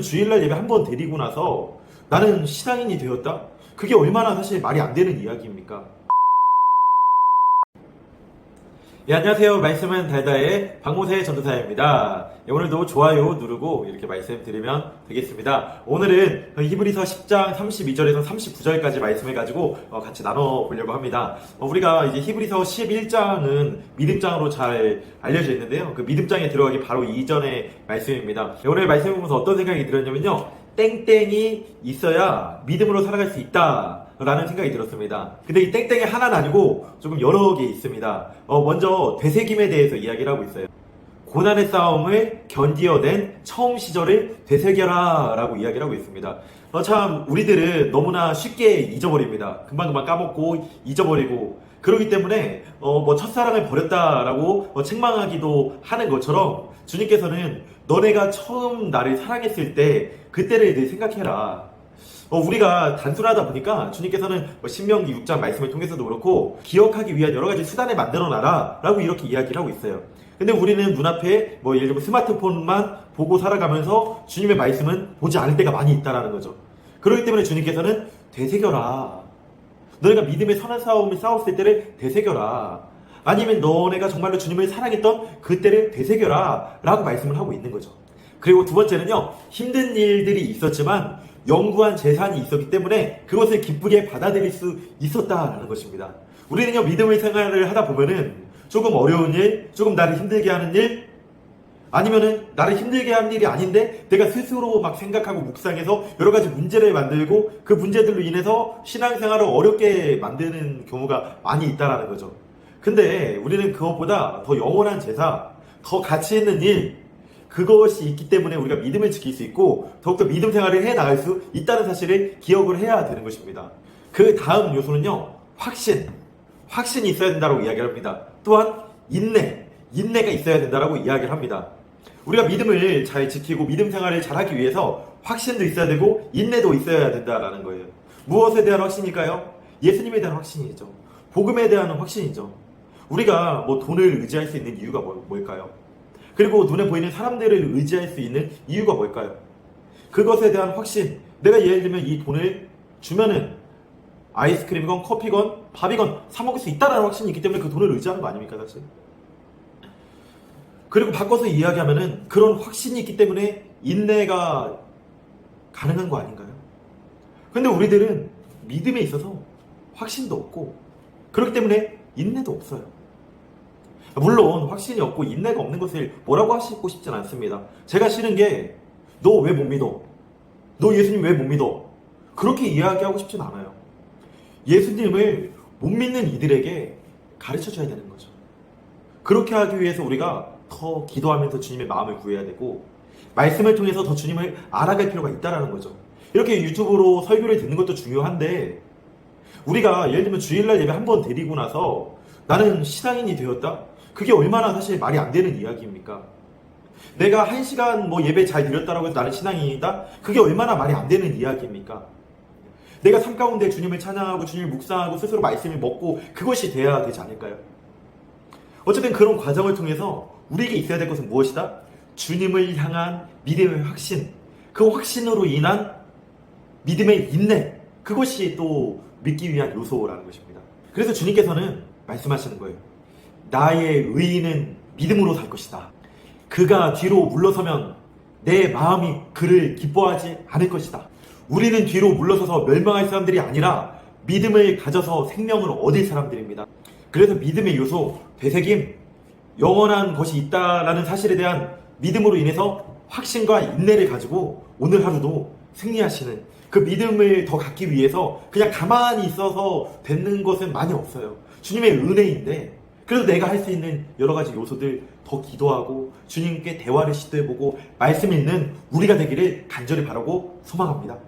주일날 예배 한번 드리고 나서 나는 신앙인이 되었다? 그게 얼마나 사실 말이 안 되는 이야기입니까? 예, 안녕하세요. 말씀은 달다의 박모세 전도사입니다. 예, 오늘도 좋아요 누르고 이렇게 말씀드리면 되겠습니다. 오늘은 히브리서 10장 32절에서 39절까지 말씀을 가지고 어, 같이 나눠보려고 합니다. 어, 우리가 이제 히브리서 11장은 믿음장으로 잘 알려져 있는데요. 그 믿음장에 들어가기 바로 이전의 말씀입니다. 예, 오늘 말씀을 보면서 어떤 생각이 들었냐면요. 땡땡이 있어야 믿음으로 살아갈 수 있다. 라는 생각이 들었습니다. 근데 이 땡땡이 하나는 아니고 조금 여러 개 있습니다. 어, 먼저 되새김에 대해서 이야기를 하고 있어요. 고난의 싸움을 견디어낸 처음 시절을 되새겨라 라고 이야기를 하고 있습니다. 어, 참, 우리들은 너무나 쉽게 잊어버립니다. 금방금방 까먹고 잊어버리고. 그렇기 때문에, 어, 뭐, 첫사랑을 버렸다라고 뭐 책망하기도 하는 것처럼 주님께서는 너네가 처음 나를 사랑했을 때 그때를 늘 생각해라. 어, 우리가 단순하다 보니까 주님께서는 뭐 신명기 6장 말씀을 통해서도 그렇고 기억하기 위한 여러 가지 수단을 만들어 놔라 라고 이렇게 이야기를 하고 있어요. 근데 우리는 눈앞에 뭐 예를 들면 스마트폰만 보고 살아가면서 주님의 말씀은 보지 않을 때가 많이 있다라는 거죠. 그렇기 때문에 주님께서는 되새겨라. 너네가 믿음의 선한 싸움을 싸웠을 때를 되새겨라. 아니면 너네가 정말로 주님을 사랑했던 그때를 되새겨라. 라고 말씀을 하고 있는 거죠. 그리고 두 번째는요, 힘든 일들이 있었지만 영구한 재산이 있었기 때문에 그것을 기쁘게 받아들일 수 있었다라는 것입니다. 우리는요, 믿음의 생활을 하다 보면은 조금 어려운 일, 조금 나를 힘들게 하는 일, 아니면은 나를 힘들게 하는 일이 아닌데 내가 스스로 막 생각하고 묵상해서 여러 가지 문제를 만들고 그 문제들로 인해서 신앙생활을 어렵게 만드는 경우가 많이 있다라는 거죠. 근데 우리는 그것보다 더 영원한 제사, 더 가치 있는 일, 그것이 있기 때문에 우리가 믿음을 지킬 수 있고 더욱더 믿음 생활을 해 나갈 수 있다는 사실을 기억을 해야 되는 것입니다. 그 다음 요소는요, 확신. 확신이 있어야 된다고 이야기를 합니다. 또한 인내, 인내가 있어야 된다고 이야기를 합니다. 우리가 믿음을 잘 지키고 믿음 생활을 잘 하기 위해서 확신도 있어야 되고 인내도 있어야 된다라는 거예요. 무엇에 대한 확신일까요? 예수님에 대한 확신이죠. 복음에 대한 확신이죠. 우리가 뭐 돈을 의지할 수 있는 이유가 뭐- 뭘까요? 그리고 눈에 보이는 사람들을 의지할 수 있는 이유가 뭘까요? 그것에 대한 확신. 내가 예를 들면 이 돈을 주면은 아이스크림이건 커피건 밥이건 사 먹을 수 있다라는 확신이 있기 때문에 그 돈을 의지하는 거 아닙니까, 사실? 그리고 바꿔서 이야기하면은 그런 확신이 있기 때문에 인내가 가능한 거 아닌가요? 근데 우리들은 믿음에 있어서 확신도 없고 그렇기 때문에 인내도 없어요. 물론 확신이 없고 인내가 없는 것을 뭐라고 하시고 싶진 않습니다. 제가 싫은 게 너 왜 못 믿어? 너 예수님 왜 못 믿어? 그렇게 이야기하고 싶진 않아요. 예수님을 못 믿는 이들에게 가르쳐 줘야 되는 거죠. 그렇게 하기 위해서 우리가 더 기도하면서 주님의 마음을 구해야 되고 말씀을 통해서 더 주님을 알아갈 필요가 있다라는 거죠. 이렇게 유튜브로 설교를 듣는 것도 중요한데 우리가 예를 들면 주일날 예배 한번 드리고 나서 나는 신앙인이 되었다? 그게 얼마나 사실 말이 안 되는 이야기입니까? 내가 한 시간 뭐 예배 잘 드렸다라고 해서 나는 신앙인이다? 그게 얼마나 말이 안 되는 이야기입니까? 내가 삶 가운데 주님을 찬양하고 주님을 묵상하고 스스로 말씀을 먹고 그것이 돼야 되지 않을까요? 어쨌든 그런 과정을 통해서 우리에게 있어야 될 것은 무엇이다? 주님을 향한 믿음의 확신. 그 확신으로 인한 믿음의 인내. 그것이 또 믿기 위한 요소라는 것입니다. 그래서 주님께서는 말씀하시는 거예요. 나의 의인은 믿음으로 살 것이다. 그가 뒤로 물러서면 내 마음이 그를 기뻐하지 않을 것이다. 우리는 뒤로 물러서서 멸망할 사람들이 아니라 믿음을 가져서 생명을 얻을 사람들입니다. 그래서 믿음의 요소, 되새김, 영원한 것이 있다라는 사실에 대한 믿음으로 인해서 확신과 인내를 가지고 오늘 하루도 승리하시는 그 믿음을 더 갖기 위해서 그냥 가만히 있어서 되는 것은 많이 없어요. 주님의 은혜인데 그래서 내가 할 수 있는 여러 가지 요소들 더 기도하고 주님께 대화를 시도해보고 말씀 있는 우리가 되기를 간절히 바라고 소망합니다.